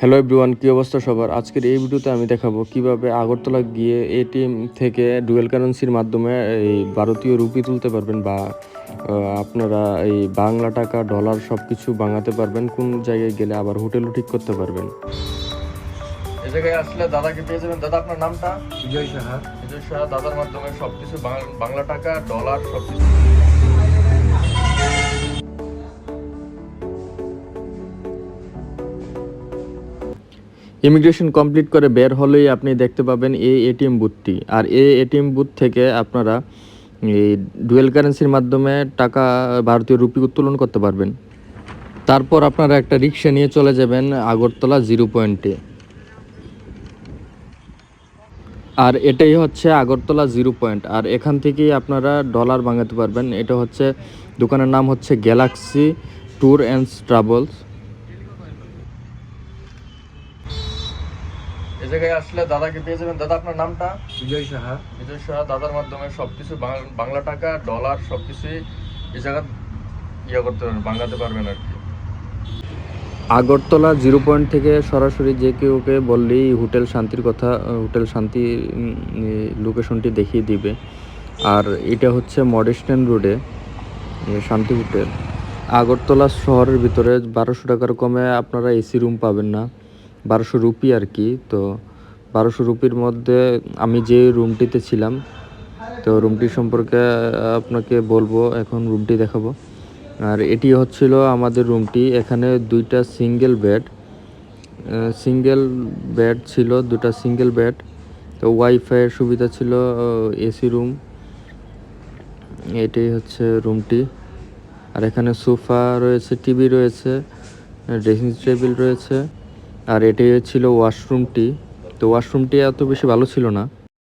Hello everyone কী অবস্থা সবার? আজকের এই ভিডিওতে আমি দেখাবো কীভাবে আগরতলা গিয়ে এটিএম থেকে ডুয়েল কারেন্সির মাধ্যমে এই ভারতীয় রুপি তুলতে পারবেন বা আপনারা এই বাংলা টাকা ডলার সব কিছু বাঙাতে পারবেন কোন জায়গায় গেলে আবার হোটেলও ঠিক করতে পারবেন। এই জায়গায় আসলে দাদাকে পেয়ে যাবেন। দাদা আপনার নামটা? বিজয় সাহা। বিজয় শাহ দাদার মাধ্যমে সব কিছু বাংলা টাকা ডলার সব কিছু ইমিগ্রেশন কমপ্লিট করে বের হলেই আপনি দেখতে পাবেন এই এটিএম বুথটি। আর এই এটিএম বুথ থেকে আপনারা এই ডুয়েল কারেন্সির মাধ্যমে টাকা, ভারতীয় রুপি উত্তোলন করতে পারবেন। তারপর আপনারা একটা রিক্সা নিয়ে চলে যাবেন আগরতলা জিরো পয়েন্টে আর এটাই হচ্ছে আগরতলা জিরো পয়েন্ট। আর এখান থেকেই আপনারা ডলার বাঙাতে পারবেন। এটা হচ্ছে দোকানের নাম হচ্ছে গ্যালাক্সি ট্যুর অ্যান্ড ট্রাভেলস এই জায়গায় আসলে দাদাকে পেয়ে যাবেন। দাদা আপনার নামটা? বিজয় সাহা। বিজয় শাহ দাদার মাধ্যমে সবকিছু বাং- বাংলা টাকা ডলার সবকিছুই এই জায়গা ইয়ে করতে পারবেন বাংলাতে পারবেন আর কি। আগরতলা জিরো পয়েন্ট থেকে সরাসরি যে কেউকে বললেই হোটেল শান্তির কথা হোটেল শান্তি লোকেশনটি দেখিয়ে দিবে। আর এটা হচ্ছে মডেস্টেন রোডে শান্তি হোটেল। আগরতলা শহরের ভিতরে বারোশো টাকার কমে আপনারা এসি রুম পাবেন না। বারোশো রুপি আর কি, তো বারোশো রুপির মধ্যে আমি যে রুমটিতে ছিলাম, তো রুমটি সম্পর্কে আপনাকে বলব, এখন রুমটি দেখাবো। আর এটি হচ্ছিল আমাদের রুমটি, এখানে দুইটা সিঙ্গেল বেড সিঙ্গেল বেড ছিল, দুটা সিঙ্গেল বেড, তো ওয়াইফাইয়ের সুবিধা ছিল এসি রুম। এটাই হচ্ছে রুমটি। আর এখানে সোফা রয়েছে, টিভি রয়েছে ড্রেসিং টেবিল রয়েছে। আর এটি ছিল ওয়াশরুমটি তো ওয়াশরুমটি এত বেশি ভালো ছিল না।